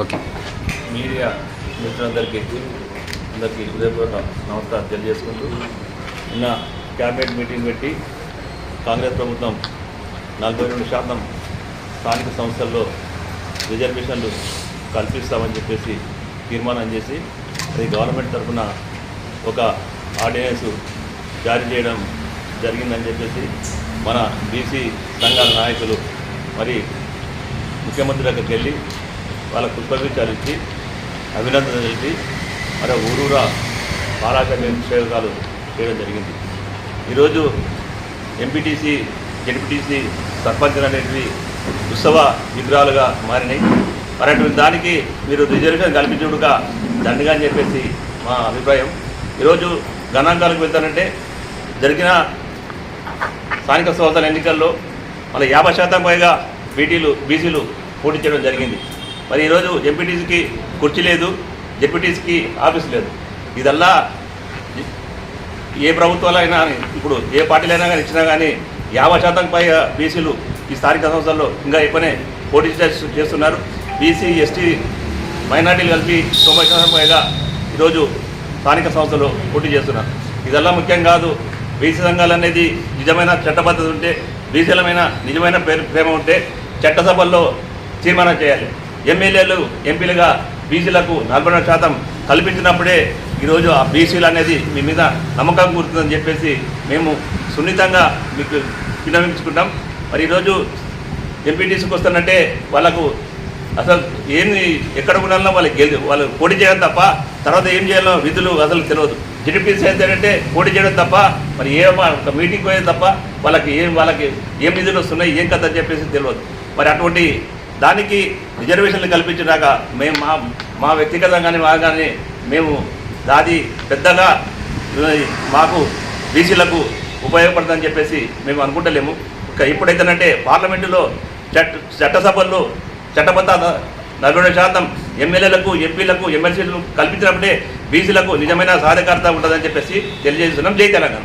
Okay. Media మిత్రులందరికీ అందరికీ హృదయపూర్వక నమస్కారం తెలియజేసుకుంటూ నిన్న క్యాబినెట్ మీటింగ్ పెట్టి కాంగ్రెస్ ప్రభుత్వం నలభై రెండు శాతం స్థానిక సంస్థల్లో రిజర్వేషన్లు కల్పిస్తామని చెప్పేసి తీర్మానం చేసి అది గవర్నమెంట్ తరఫున ఒక ఆర్డినెన్స్ జారీ చేయడం జరిగిందని చెప్పేసి మన బీసీ సంఘాల నాయకులు మరి ముఖ్యమంత్రి దగ్గరికి వెళ్ళి వాళ్ళ పుష్పగుచ్చాలు ఇచ్చి అభినందనలు తెలిపి మరి ఊరూరా పారాకర్మేషకాలు చేయడం జరిగింది. ఈరోజు ఎంపీటీసీ జడ్పీటీసీ సర్పంచులు అనేటివి ఉత్సవ విగ్రహాలుగా మారినాయి. మరి దానికి మీరు రిజర్వేషన్ కల్పించుడుగా దండగా అని చెప్పేసి మా అభిప్రాయం. ఈరోజు గణాంకాలకు వెళ్తానంటే జరిగిన స్థానిక సంస్థల ఎన్నికల్లో మళ్ళీ యాభై శాతం పైగా బీటీలు బీసీలు పోటీ చేయడం జరిగింది. మరి ఈరోజు ఎంపీటీసీకి కుర్చీ లేదు జెడ్పీటీసీకి ఆఫీస్ లేదు. ఇదల్లా ఏ ప్రభుత్వాలైనా ఇప్పుడు ఏ పార్టీలైనా కానీ ఇచ్చినా కానీ యాభై శాతం పైగా బీసీలు ఈ స్థానిక సంస్థల్లో ఇంకా ఎక్కువనే పోటీ చేస్తున్నారు. బీసీ ఎస్టీ మైనార్టీలు కలిపి తొంభై శాతం పైగా ఈరోజు స్థానిక సంస్థలు పోటీ చేస్తున్నారు. ఇదల్లా ముఖ్యం కాదు బీసీ సంఘాలు అనేది నిజమైన చట్టబద్ధత ఉంటే బీసీలమైన నిజమైన ప్రేమ ఉంటే చట్టసభల్లో తీర్మానం చేయాలి. ఎమ్మెల్యేలు ఎంపీలుగా బీసీలకు నలభై శాతం కల్పించినప్పుడే ఈరోజు ఆ బీసీలు అనేది మీ మీద నమ్మకం కూరుతుందని చెప్పేసి మేము సున్నితంగా మీకు విన్నవించుకుంటాం. మరి ఈరోజు ఎంపీటీసీకి వస్తానంటే వాళ్ళకు అసలు ఏంది ఎక్కడ ఉండాలన్నా వాళ్ళకి గెలి వాళ్ళు పోటీ చేయడం తప్ప తర్వాత ఏం చేయాలో విధులు అసలు తెలియదు. జడ్పీసీ ఏంటంటే పోటీ చేయడం తప్ప మరి ఏ ఒక మీటింగ్ పోయేది తప్ప వాళ్ళకి ఏం వాళ్ళకి ఏం విధులు వస్తున్నాయి ఏం కథ అని చెప్పేసి తెలియదు. మరి అటువంటి దానికి రిజర్వేషన్లు కల్పించినాక మేము మా మా వ్యక్తిగతంగానే మా కానీ మేము దాది పెద్దగా మాకు బీసీలకు ఉపయోగపడుతుందని చెప్పేసి మేము అనుకుంటలేము. ఇప్పుడైతేనంటే పార్లమెంటులో చట్ట చట్టసభల్లో చట్టబద్ధ నలభై రెండు శాతం ఎమ్మెల్యేలకు ఎంపీలకు ఎమ్మెల్సీలకు కల్పించినప్పుడే బీసీలకు నిజమైన సాధికారత ఉంటుందని చెప్పేసి తెలియజేస్తున్నాం జై తెలంగాణ.